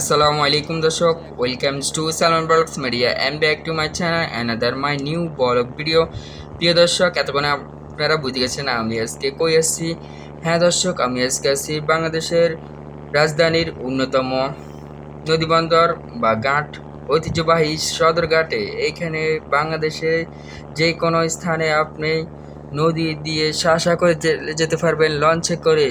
Assalamu alaikum, দর্শক। Welcome to Salman blogs media and back to my channel another my new blog video প্রিয় দর্শক, এতক্ষণ আপনারা বুঝে গেছেন, আমি আজকে কই আসছি? হ্যাঁ দর্শক, আমি আজকে আসছি বাংলাদেশের রাজধানীর অন্যতম নদীবন্দর বা ঘাট, ঐতিহ্যবাহী সদরঘাটে এইখানে বাংলাদেশে যে কোনো স্থানে আপনি নদী দিয়ে শাসা করে যেতে পারবেন লঞ্চে করে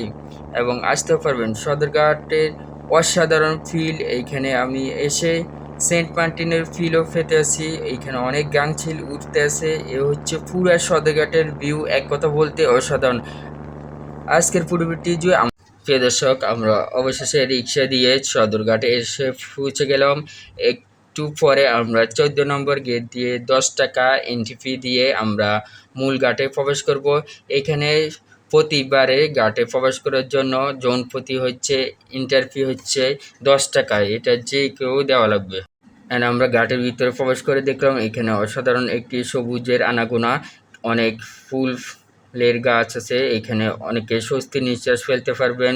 এবং আসতেও পারবেন। সদরঘাটের অসাধারণ ফিল এইখানে আমি এসে সেন্ট মার্টিনের ফিলও পেতে আছি এইখানে অনেক গাংছিল উঠতে আছে, এ হচ্ছে পুরা সদরঘাটের ভিউ এক কথা বলতে অসাধারণ। আজকের পূর্বটি যে প্রিয় দর্শক, আমরা অবশেষে রিক্সা দিয়ে সদরঘাটে এসে পৌঁছে গেলাম। একটু পরে আমরা চোদ্দ নম্বর গেট দিয়ে দশ টাকা এন্ট্রি ফি দিয়ে আমরা মূল ঘাটে প্রবেশ করব। এখানে প্রতিবারে ঘাটে প্রবেশ করার জন্য জন প্রতি হচ্ছে, ইন্টার ফি হচ্ছে দশ টাকা এটা যে কেউ দেওয়া লাগবে। অ্যান্ড আমরা ঘাটের ভিতরে প্রবেশ করে দেখলাম, এখানে অসাধারণ একটি সবুজের আনাগোনা, অনেক ফুলের গাছ আছে, এখানে অনেকে স্বস্তি নিঃশ্বাস ফেলতে পারবেন।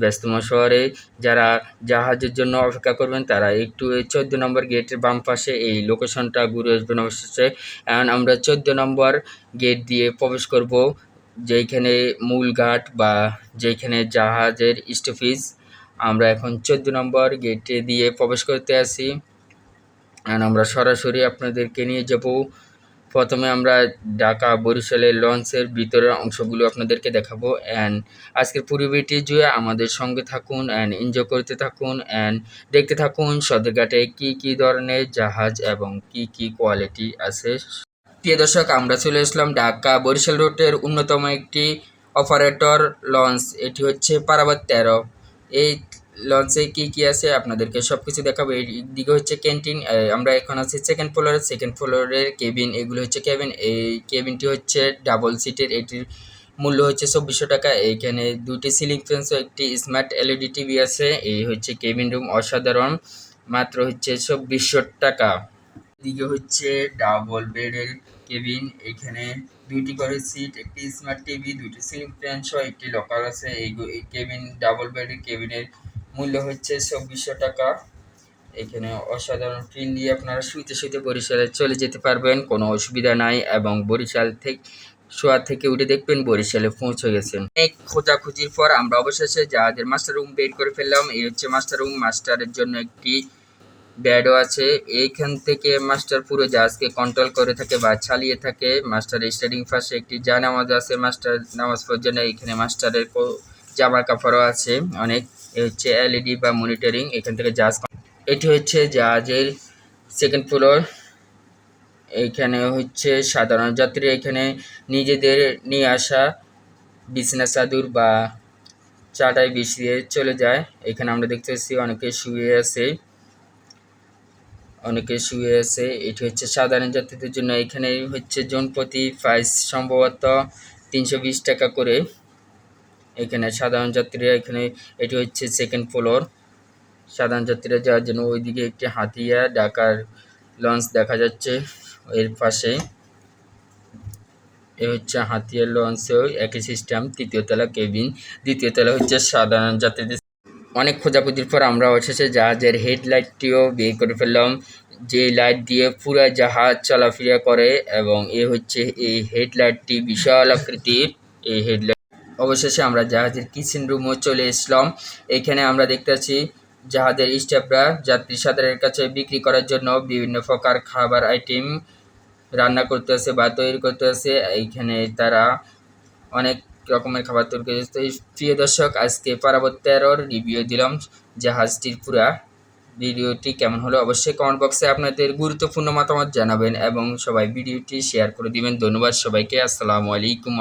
ব্যস্তম শহরে যারা জাহাজের জন্য অপেক্ষা করবেন, তারা একটু এই চোদ্দ নম্বর গেটের বাম পাশে এই লোকেশনটা ঘুরে আসবেন অবশেষে। অ্যান্ড আমরা চোদ্দ নম্বর গেট দিয়ে প্রবেশ করব। যেইখানে মূল ঘাট বা যেইখানে জাহাজের স্টপেজ আমরা এখন চোদ্দ নম্বর গেটে দিয়ে প্রবেশ করতে আসি অ্যান্ড আমরা সরাসরি আপনাদেরকে নিয়ে যাব। প্রথমে আমরা ঢাকা বরিশালের লঞ্চের ভিতরের অংশগুলো আপনাদেরকে দেখাবো। অ্যান্ড আজকের পরিবেশটি জুড়ে আমাদের সঙ্গে থাকুন অ্যান্ড এনজয় করতে থাকুন। অ্যান্ড দেখতে থাকুন সদরঘাটে কি কি ধরনের জাহাজ এবং কি কি কোয়ালিটি আছে। প্রিয় দর্শক, আমরা চলে আসলাম ঢাকা বরিশাল রুটের অন্যতম একটি অপারেটর লঞ্চ। এটি হচ্ছে পারাবাত তেরো। এই লঞ্চে কি কি আছে আপনাদেরকে সব কিছু দেখাবো। এই দিকে হচ্ছে ক্যান্টিন আমরা এখন আছি সেকেন্ড ফ্লোরে সেকেন্ড ফ্লোরের কেবিন এগুলো হচ্ছে কেবিন এই কেবিনটি হচ্ছে ডাবল সিটের এটির মূল্য হচ্ছে চব্বিশশো টাকা। এইখানে দুটি সিলিং ফ্যান্স ও একটি স্মার্ট এলইডি টিভি আছে। এই হচ্ছে কেবিন রুম অসাধারণ। মাত্র হচ্ছে চব্বিশশো টাকা। দিকে হচ্ছে ডাবল বেডের কেবিন এখানে দুইটি করে সিট একটি স্মার্ট টিভি দুটি সিলিং ফ্যান সহ একটি লকার আছে। এই কেবিন ডাবল বেডের কেবিনের মূল্য হচ্ছে চব্বিশশো টাকা। এখানে অসাধারণ ফিল দিয়ে আপনারা শুইতে শুইতে বরিশালে চলে যেতে পারবেন। কোনো অসুবিধা নাই এবং বরিশাল থেকে শোয়া থেকে উঠে দেখবেন বরিশালে পৌঁছে গেছেন। অনেক খোঁজাখুঁজির পর আমরা অবশেষে জাহাজের মাস্টার রুম বের করে ফেললাম। এই হচ্ছে মাস্টার রুম মাস্টারের জন্য একটি ব্যাডও আছে। এইখান থেকে মাস্টার পুরো জাহাজকে কন্ট্রোল করে থাকে বা চালিয়ে থাকে। মাস্টার স্টারিং পাশে একটি জানামাজ আছে। মাস্টার নামাজ পর্যন্ত এখানে মাস্টারের জামা কাপড়ও আছে অনেক। এ হচ্ছে এলইডি বা মনিটরিং এখান থেকে জাহাজ এটি হচ্ছে জাহাজের সেকেন্ড ফ্লোর এইখানে হচ্ছে সাধারণ যাত্রী এখানে নিজেদের নিয়ে আসা বিছনা চাদর বা চাটাই বিছিয়ে চলে যায়। এখানে আমরা দেখতে পাচ্ছি অনেকে শুয়ে আছে। অনেকে শুয়ে আছে। এটি হচ্ছে সাধারণ যাত্রীদের জন্য। এখানে হচ্ছে জনপ্রতি প্রাইস সম্ভবত তিনশো বিশ টাকা করে। এখানে সাধারণ যাত্রীরা এখানে, এটি হচ্ছে সেকেন্ড ফ্লোর সাধারণ যাত্রীরা যাওয়ার জন্য ওইদিকে একটি হাতিয়া ঢাকার লঞ্চ দেখা যাচ্ছে এর পাশে। এ হচ্ছে হাতিয়ার লঞ্চেও একই সিস্টেম তৃতীয় তলা কেবিন দ্বিতীয় তলা হচ্ছে সাধারণ যাত্রীদের অনেক খোঁজাখুঁজির পর আমরা অবশেষে জাহাজের হেডলাইটটিও বের করে ফেললাম, যে লাইট দিয়ে পুরা জাহাজ চলাফেরা করে এবং এ হচ্ছে এই হেডলাইটটি বিশাল আকৃতির এই হেডলাইট। অবশেষে আমরা জাহাজের কিচেন রুমও চলে আসলাম এখানে আমরা দেখতে পাচ্ছি জাহাজের স্টাফরা যাত্রী সাধারণের কাছে বিক্রি করার জন্য বিভিন্ন প্রকার খাবার আইটেম রান্না করতে আছে বা তৈরি করতে আছে এইখানে তারা অনেক রকমের খাবার তৈরি করেছে। তো প্রিয় দর্শক, আজকে পারাবত তেরোর রিভিউ দিলাম জাহাজটির পুরা। ভিডিওটি কেমন হলো অবশ্যই কমেন্ট বক্সে আপনাদের গুরুত্বপূর্ণ মতামত জানাবেন এবং সবাই ভিডিওটি শেয়ার করে দিবেন। ধন্যবাদ সবাইকে। আসসালামু আলাইকুম